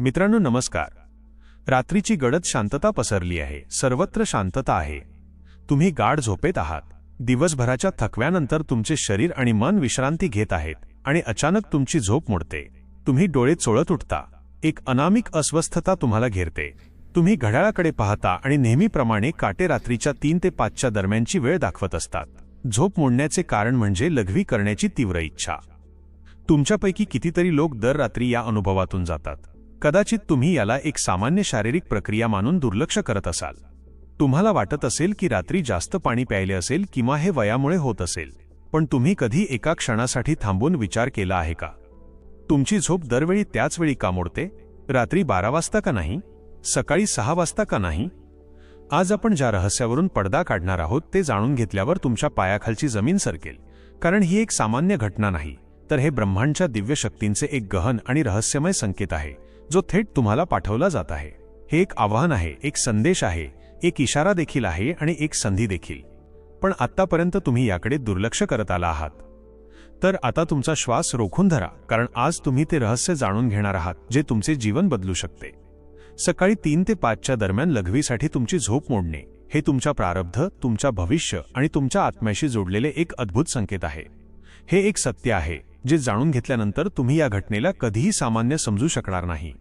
मित्रांनो नमस्कार. रात्रीची गडद शांतता पसरली आहे. सर्वत्र शांतता आहे. तुम्ही गाढ झोपेत आहात. दिवसभराच्या थकव्यानंतर तुमचे शरीर आणि मन विश्रांती घेत आहेत आणि अचानक तुमची झोप मोडते. तुम्ही डोळे चोळत उठता. एक अनामिक अस्वस्थता तुम्हाला घेरते. तुम्ही घड्याळाकडे पाहता आणि नेहमीप्रमाणे काटे रात्रीच्या तीन ते पाचच्या दरम्यानची वेळ दाखवत असतात. झोप मोडण्याचे कारण म्हणजे लघवी करण्याची तीव्र इच्छा. तुमच्यापैकी कितीतरी लोक दर रात्री या अनुभवातून जातात. कदाचित तुम्ही याला एक सामान्य शारीरिक प्रक्रिया मानून दुर्लक्ष करत असाल. तुम्हाला वाटत असेल की रात्री जास्त पाणी प्यायले असेल किंवा हे वयामुळे होत असेल. पण तुम्ही कधी एका क्षणासाठी थांबून विचार केला आहे का? तुमची झोप दरवेळी त्याच वेळी का मोडते? रात्री बारा वाजता का नाही? सकाळी सहा वाजता का नाही? आज आपण ज्या रहस्यावरून पडदा काढणार आहोत ते जाणून घेतल्यावर तुमच्या पायाखालची जमीन सरकेल. कारण ही एक सामान्य घटना नाही तर हे ब्रह्मांडच्या दिव्य शक्तींचे एक गहन आणि रहस्यमय संकेत आहे. जो थेट तुम्हाला पाठवला जात आहे. हे एक आव्हान आहे एक संदेश आहे एक इशारा देखील आहे आणि एक संधी देखील. पण आत्तापर्यंत तुम्ही याकडे दुर्लक्ष करत आला आहात. तर आता तुमचा श्वास रोखून धरा कारण आज तुम्ही ते रहस्य जाणून घेणार आहात जे तुमचे जीवन बदलू शकते. सकाळी तीन ते पाचच्या दरम्यान लघवीसाठी तुमची झोप मोडणे हे तुमच्या प्रारब्ध तुमच्या भविष्य आणि तुमच्या आत्म्याशी जोडलेले एक अद्भुत संकेत आहे. हे एक सत्य आहे जे जाणून घेतल्यानंतर तुम्ही या घटनेला कधीही सामान्य समजू शकणार नाही.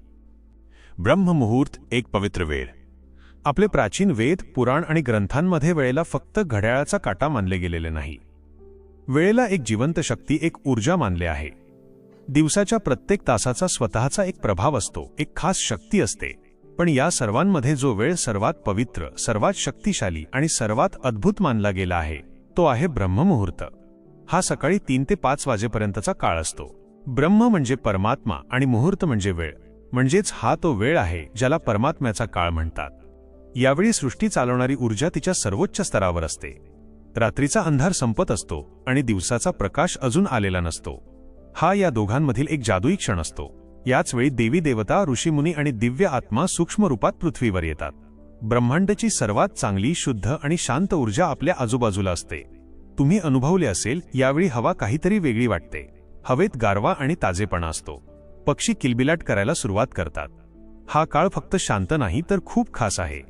ब्रह्ममुहूर्त एक पवित्र वेळ. आपले प्राचीन वेद पुराण आणि ग्रंथांमध्ये वेळेला फक्त घड्याळाचा काटा मानले गेलेले नाही. वेळेला एक जिवंत शक्ती एक ऊर्जा मानले आहे. दिवसाच्या प्रत्येक तासाचा स्वतःचा एक प्रभाव असतो एक खास शक्ती असते. पण या सर्वांमध्ये जो वेळ सर्वात पवित्र सर्वात शक्तिशाली आणि सर्वात अद्भुत मानला गेला आहे तो आहे ब्रह्ममुहूर्त. हा सकाळी तीन ते पाच वाजेपर्यंतचा काळ असतो. ब्रह्म म्हणजे परमात्मा आणि मुहूर्त म्हणजे वेळ. म्हणजेच हा तो वेळ आहे ज्याला परमात्म्याचा काळ म्हणतात. यावेळी सृष्टी चालवणारी ऊर्जा तिच्या सर्वोच्च स्तरावर असते. रात्रीचा अंधार संपत असतो आणि दिवसाचा प्रकाश अजून आलेला नसतो. हा या दोघांमधील एक जादुई क्षण असतो. याच वेळी देवी देवता ऋषीमुनी आणि दिव्य आत्मा सूक्ष्म रूपात पृथ्वीवर येतात. ब्रह्मांडची सर्वात चांगली शुद्ध आणि शांत ऊर्जा आपल्या आजूबाजूला असते. तुम्ही अनुभवले असेल यावेळी हवा काहीतरी वेगळी वाटते. हवेत गारवा आणि ताजेपणा असतो. पक्षी किलबिलाट करायला सुरुवात करतात. हा काळ फक्त शांत नाही तर खूप खास आहे.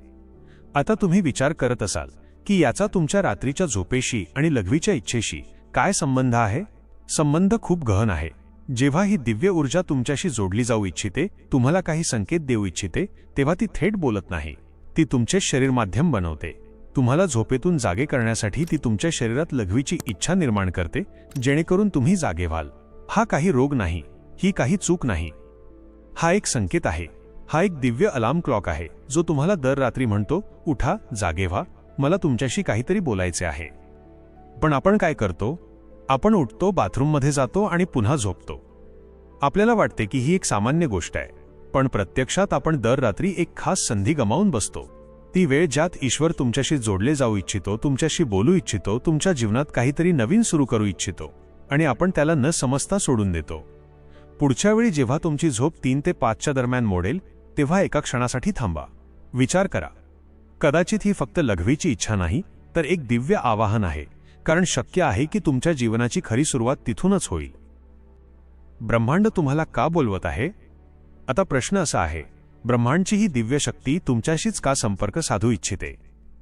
आता तुम्ही विचार करत असाल की याचा तुमच्या रात्रीच्या झोपेशी आणि लघवीच्या इच्छेशी काय संबंध आहे? संबंध खूप गहन आहे. जेव्हा ही दिव्य ऊर्जा तुमच्याशी जोडली जाऊ इच्छिते तुम्हाला काही संकेत देऊ इच्छिते तेव्हा ती थेट बोलत नाही. ती तुमचे शरीर माध्यम बनवते. तुम्हाला झोपेतून जागे करण्यासाठी ती तुमच्या शरीरात लघवीची इच्छा निर्माण करते जेणेकरून तुम्ही जागे व्हाल. हा काही रोग नाही. ही काही चूक नाही. हा एक संकेत आहे. हा एक दिव्य अलार्म क्लॉक आहे जो तुम्हाला दर रात्री म्हणतो उठा जागे व्हा मला तुमच्याशी काहीतरी बोलायचे आहे. पण आपण काय करतो? आपण उठतो बाथरूममध्ये जातो आणि पुन्हा झोपतो. आपल्याला वाटते की ही एक सामान्य गोष्ट आहे पण प्रत्यक्षात आपण दर रात्री एक खास संधी गमावून बसतो. ती वेळ ज्यात ईश्वर तुमच्याशी जोडले जाऊ इच्छितो तुमच्याशी बोलू इच्छितो तुमच्या जीवनात काहीतरी नवीन सुरू करू इच्छितो आणि आपण त्याला न समजता सोडून देतो. पुढच्या वेळी जेव्हा तुमची झोप तीन ते पाचच्या दरम्यान मोडेल तेव्हा एका क्षणासाठी थांबा. विचार करा. कदाचित ही फक्त लघवीची इच्छा नाही तर एक दिव्य आवाहन आहे कारण शक्य आहे की तुमच्या जीवनाची खरी सुरुवात तिथूनच होईल. ब्रह्मांड तुम्हाला का बोलवत आहे? आता प्रश्न असा आहे ब्रह्मांडची ही दिव्य शक्ती तुमच्याशीच का संपर्क साधू इच्छिते?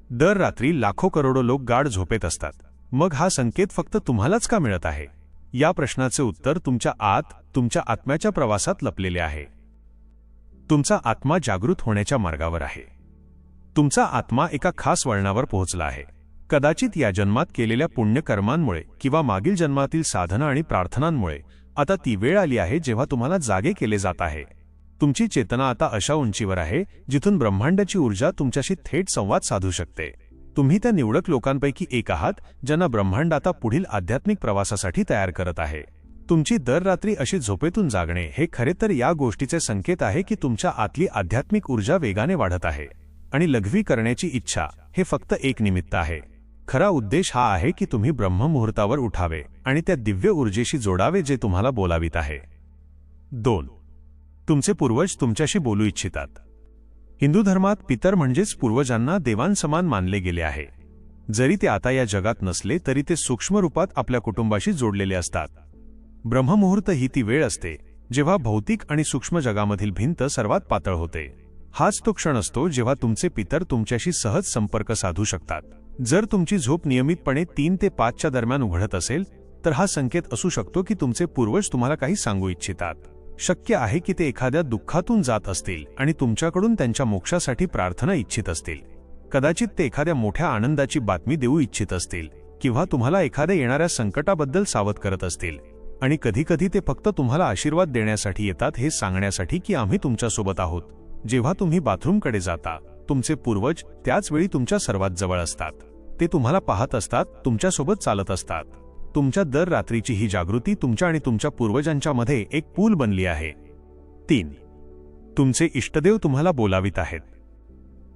दर रात्री लाखो करोडो लोक गाढ झोपेत असतात. मग हा संकेत फक्त तुम्हालाच का मिळत आहे? या प्रश्नाचे उत्तर तुमच्या आत तुमच्या आत्म्याच्या प्रवासात लपलेले आहे. तुमचा आत्मा जागृत होण्याच्या मार्गावर आहे. तुमचा आत्मा एका खास वळणावर पोहोचला आहे. कदाचित या जन्मात केलेल्या पुण्यकर्मांमुळे किंवा मागील जन्मातील साधना आणि प्रार्थनांमुळे आता ती वेळ आली आहे जेव्हा तुम्हाला जागे केले जात आहे. तुमची चेतना आता अशा उंचीवर आहे जिथून ब्रह्मांडाची ऊर्जा तुमच्याशी थेट संवाद साधू शकते. तुम्ही त्या निवडक लोकांपैकी एक आहात ज्यांना ब्रह्मांड आता पुढील आध्यात्मिक प्रवासासाठी तयार करत आहे. तुमची दर रात्री अशी झोपेतून जागणे हे खरे तर या गोष्टीचे संकेत आहे की तुमच्या आतली आध्यात्मिक ऊर्जा वेगाने वाढत आहे. आणि लघवी करण्याची इच्छा हे फक्त एक निमित्त आहे. खरा उद्देश हा आहे की तुम्ही ब्रह्ममुहूर्तावर उठावे आणि त्या दिव्य ऊर्जेशी जोडावे जे तुम्हाला बोलावित आहे. दोन. तुमचे पूर्वज तुमच्याशी बोलू इच्छितात. हिंदू धर्मात पितर म्हणजेच पूर्वजांना देवांसमान मानले गेले आहे. जरी ते आता या जगात नसले तरी ते सूक्ष्म रूपात आपल्या कुटुंबाशी जोडलेले असतात. ब्रह्ममुहूर्त ही ती वेळ असते जेव्हा भौतिक आणि सूक्ष्म जगामधील भिंत सर्वात पातळ होते. हाच तो क्षण असतो जेव्हा तुमचे पितर तुमच्याशी सहज संपर्क साधू शकतात. जर तुमची झोप नियमितपणे तीन ते पाचच्या दरम्यान उघडत असेल तर हा संकेत असू शकतो की तुमचे पूर्वज तुम्हाला काही सांगू इच्छितात. शक्य आहे की ते एखाद्या दुःखातून जात असतील आणि तुमच्याकडून त्यांच्या मोक्षासाठी प्रार्थना इच्छित असतील. कदाचित ते एखाद्या मोठ्या आनंदाची बातमी देऊ इच्छित असतील किंवा तुम्हाला एखाद्या येणाऱ्या संकटाबद्दल सावध करत असतील. आणि कधीकधी ते फक्त तुम्हाला आशीर्वाद देण्यासाठी येतात हे सांगण्यासाठी की आम्ही तुमच्यासोबत आहोत. जेव्हा तुम्ही बाथरूमकडे जाता तुमचे पूर्वज त्याच वेळी तुमच्या सर्वात जवळ असतात. ते तुम्हाला पाहत असतात तुमच्यासोबत चालत असतात. तुमच्या दर रात्रीची ही जागृती तुमच्या आणि तुमच्या पूर्वजांच्या मध्ये एक पूल बनली आहे. तीन. तुमचे इष्टदेव तुम्हाला बोलावित आहेत.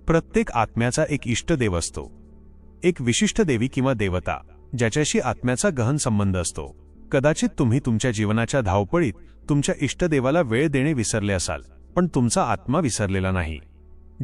प्रत्येक आत्म्याचा एक इष्टदेव असतो. एक विशिष्ट देवी किंवा देवता ज्याच्याशी आत्म्याचा गहन संबंध असतो. कदाचित तुम्ही तुमच्या जीवनाच्या धावपळीत तुमच्या इष्टदेवाला वेळ देणे विसरले असाल पण तुमचा आत्मा विसरलेला नाही.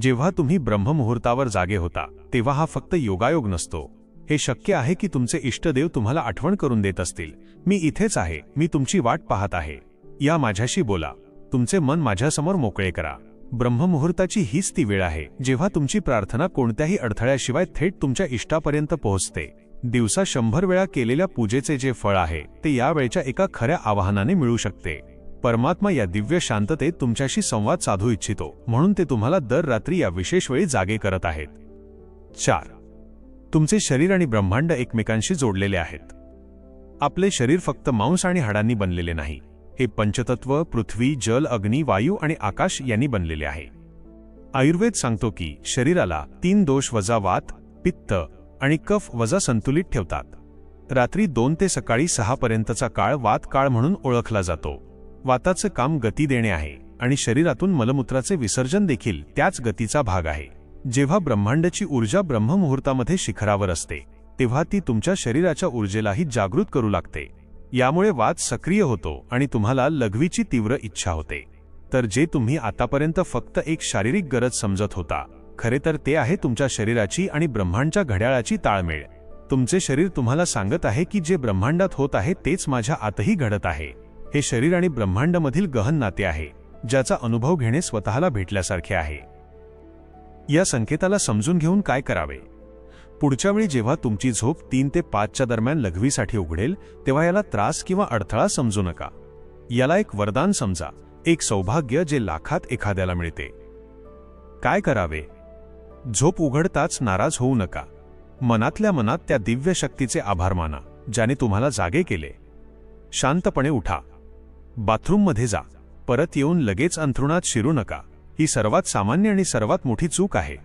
जेव्हा तुम्ही ब्रह्ममुहूर्तावर जागे होता तेव्हा हा फक्त योगायोग नसतो. हे शक्य आहे की तुमचे इष्टदेव तुम्हाला आठवण करून देत असतील मी इथेच आहे मी तुमची वाट पाहत आहे. या माझ्याशी बोला. तुमचे मन माझ्यासमोर मोकळे करा. ब्रह्ममुहूर्ताची हीच ती वेळ आहे जेव्हा तुमची प्रार्थना कोणत्याही अडथळ्याशिवाय थेट तुमच्या इष्टापर्यंत पोहोचते. दिवसा शंभर वेळा केलेल्या पूजेचे जे फळ आहे ते यावेळच्या एका खऱ्या आवाहनाने मिळू शकते. परमात्मा या दिव्य शांततेत तुमच्याशी संवाद साधू इच्छितो म्हणून ते तुम्हाला दर रात्री या विशेष वेळी जागे करत आहेत. चार. तुमचे शरीर आणि ब्रह्मांड एकमेकांशी जोडलेले आहेत. आपले शरीर फक्त मांस आणि हाडांनी बनलेले नाही हे पंचतत्व पृथ्वी जल अग्नी वायू आणि आकाश यांनी बनलेले आहे. आयुर्वेद सांगतो की शरीराला तीन दोष वजा वात पित्त आणि कफ वजा संतुलित ठेवतात. रात्री दोन ते सकाळी सहापर्यंतचा काळ वात काळ म्हणून ओळखला जातो. वाताचं काम गती देणे आहे आणि शरीरातून मलमूत्राचे विसर्जन देखील त्याच गतीचा भाग आहे. जेव्हा ब्रह्मांडाची ऊर्जा ब्रह्ममुहूर्तामध्ये शिखरावर असते तेव्हा ती तुमच्या शरीराच्या ऊर्जेलाही जागृत करू लागते. यामुळे वाद सक्रिय होतो आणि तुम्हाला लघवीची तीव्र इच्छा होते. तर जे तुम्ही आतापर्यंत फक्त एक शारीरिक गरज समजत होता खरे तर ते आहे तुमच्या शरीराची आणि ब्रह्मांडच्या घड्याळाची ताळमेळ. तुमचे शरीर तुम्हाला सांगत आहे की जे ब्रह्मांडात होत आहे तेच माझ्या आतही घडत आहे. हे शरीर आणि ब्रह्मांडमधील गहन नाते आहे ज्याचा अनुभव घेणे स्वतःला भेटल्यासारखे आहे. या संकेताला समजून घेऊन काय करावे? पुढच्या वेळी जेव्हा तुमची झोप तीन ते पाचच्या दरम्यान लघवीसाठी उघडेल तेव्हा याला त्रास किंवा अडथळा समजू नका. याला एक वरदान समजा एक सौभाग्य जे लाखात एखाद्याला मिळते. काय करावे? झोप उघडताच नाराज होऊ नका. मनातल्या मनात त्या दिव्य शक्तीचे आभार माना ज्याने तुम्हाला जागे केले. शांतपणे उठा. बाथरूममध्ये जा. परत येऊन लगेच अंथरुणात शिरू नका. ही सर्वात सामान्य आणि सर्वात मोठी चूक आहे.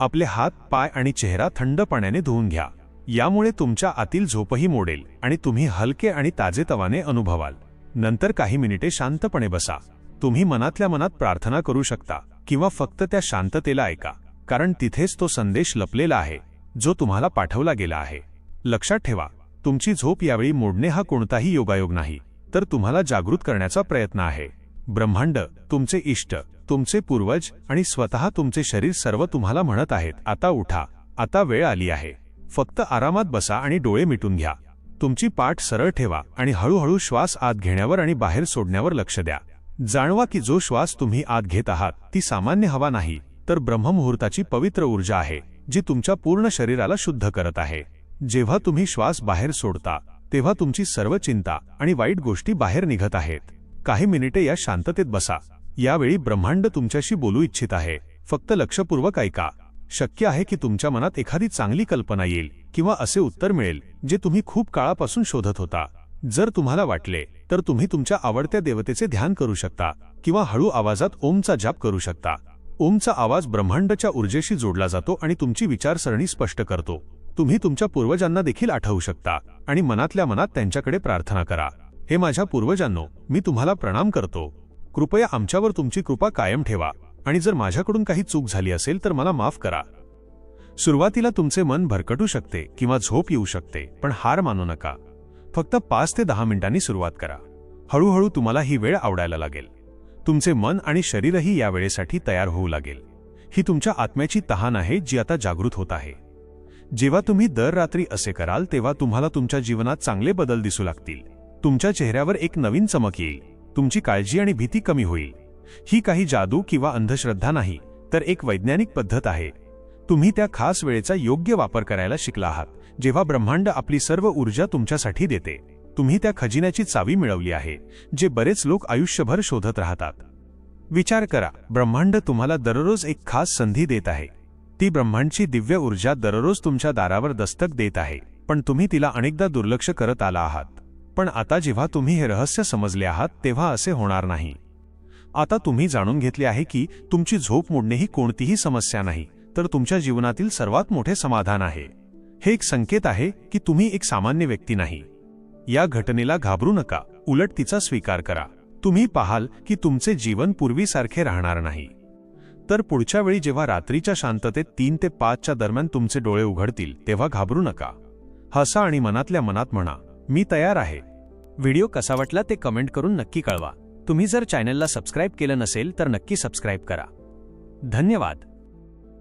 आपले हात पाय आणि चेहरा थंड पाण्याने धुवून घ्या. यामुळे तुमच्या आतील झोपही मोडेल आणि तुम्ही हलके आणि ताजेतवाने अनुभवाल. नंतर काही मिनिटे शांतपणे बसा. तुम्ही मनातल्या मनात प्रार्थना करू शकता किंवा फक्त त्या शांततेला ऐका. कारण तिथेच तो संदेश लपलेला आहे जो तुम्हाला पाठवला गेला आहे. लक्षात ठेवा तुमची झोप यावेळी मोडणे हा कोणताही योगायोग नाही तर तुम्हाला जागृत करण्याचा प्रयत्न आहे. ब्रह्मांड तुमचे इष्ट तुमचे पूर्वज आणि स्वतः तुमचे शरीर सर्व तुम्हाला म्हणत आहेत आता उठा आता वेळ आली आहे. फक्त आरामात बसा आणि डोळे मिटून घ्या. तुमची पाठ सरळ ठेवा आणि हळूहळू श्वास आत घेण्यावर आणि बाहेर सोडण्यावर लक्ष द्या. जाणवा की जो श्वास तुम्ही आत घेत आहात ती सामान्य हवा नाही. तर ब्रह्ममुहूर्ताची पवित्र ऊर्जा आहे जी तुमच्या पूर्ण शरीराला शुद्ध करत आहे. जेव्हा तुम्ही श्वास बाहेर सोडता तेव्हा तुमची सर्व चिंता आणि वाईट गोष्टी बाहेर निघत आहेत. काही मिनिटे या शांततेत बसा. यावेळी ब्रह्मांड तुमच्याशी बोलू इच्छित आहे. फक्त लक्षपूर्वक ऐका. शक्य आहे की तुमच्या मनात एखादी चांगली कल्पना येईल किंवा असे उत्तर मिळेल जे तुम्ही खूप काळापासून शोधत होता. जर तुम्हाला वाटले तर तुम्ही तुमच्या आवडत्या देवतेचे ध्यान करू शकता किंवा हळू आवाजात ओमचा जाप करू शकता. ओमचा आवाज ब्रह्मांडच्या ऊर्जेशी जोडला जातो आणि तुमची विचारसरणी स्पष्ट करतो. तुम्ही तुमच्या पूर्वजांना देखील आठवू शकता आणि मनातल्या मनात त्यांच्याकडे प्रार्थना करा. हे माझ्या पूर्वजांनो मी तुम्हाला प्रणाम करतो. कृपया आमच्यावर तुमची कृपा कायम ठेवा आणि जर माझ्याकडून काही चूक झाली असेल तर मला माफ करा. सुरुवातीला तुमचे मन भरकटू शकते किंवा झोप येऊ शकते पण हार मानू नका. फक्त पाच ते दहा मिनिटांनी सुरुवात करा. हळूहळू तुम्हाला ही वेळ आवडायला लागेल. तुमचे मन आणि शरीरही या वेळेसाठी तयार होऊ लागेल. ही तुमच्या आत्म्याची तहान आहे जी आता जागृत होत आहे. जेव्हा तुम्ही दर रात्री असे कराल तेव्हा तुम्हाला तुमच्या जीवनात चांगले बदल दिसू लागतील. तुमच्या चेहऱ्यावर एक नवीन चमक येईल. तुमची काळजी आणि भीती कमी होईल. ही काही जादू किंवा अंधश्रद्धा नाही तर एक वैज्ञानिक पद्धत आहे. तुम्ही त्या खास वेळेचा योग्य वापर करायला शिकला आहात जेव्हा ब्रह्मांड आपली सर्व ऊर्जा तुमच्यासाठी देते. तुम्ही त्या खजिन्याची चावी मिळवली आहे जे बरेच लोक आयुष्यभर शोधत राहतात. विचार करा ब्रह्मांड तुम्हाला दररोज एक खास संधी देत आहे. ती ब्रह्मांडची दिव्य ऊर्जा दररोज तुमच्या दारावर दस्तक देत आहे पण तुम्ही तिला अनेकदा दुर्लक्ष करत आला आहात. पण आता जेव्हा तुम्ही हे रहस्य समजले आहात तेव्हा असे होणार नाही. आता तुम्ही जाणून घेतले आहे की तुमची झोप मोडणे ही कोणतीही समस्या नाही तर तुमच्या जीवनातील सर्वात मोठे समाधान आहे. हे एक संकेत आहे की तुम्ही एक सामान्य व्यक्ती नाही. या घटनेला घाबरू नका. उलट तिचा स्वीकार करा. तुम्ही पाहाल की तुमचे जीवन पूर्वीसारखे राहणार नाही. तर पुढच्या वेळी जेव्हा रात्रीच्या शांततेत तीन ते पाचच्या दरम्यान तुमचे डोळे उघडतील तेव्हा घाबरू नका. हसा आणि मनातल्या मनात म्हणा मी तयार आहे. व्हिडिओ कसा वाटला ते कमेंट करून नक्की कळवा. तुम्ही जर चॅनलला सबस्क्राईब केलं नसेल तर नक्की सबस्क्राईब करा. धन्यवाद.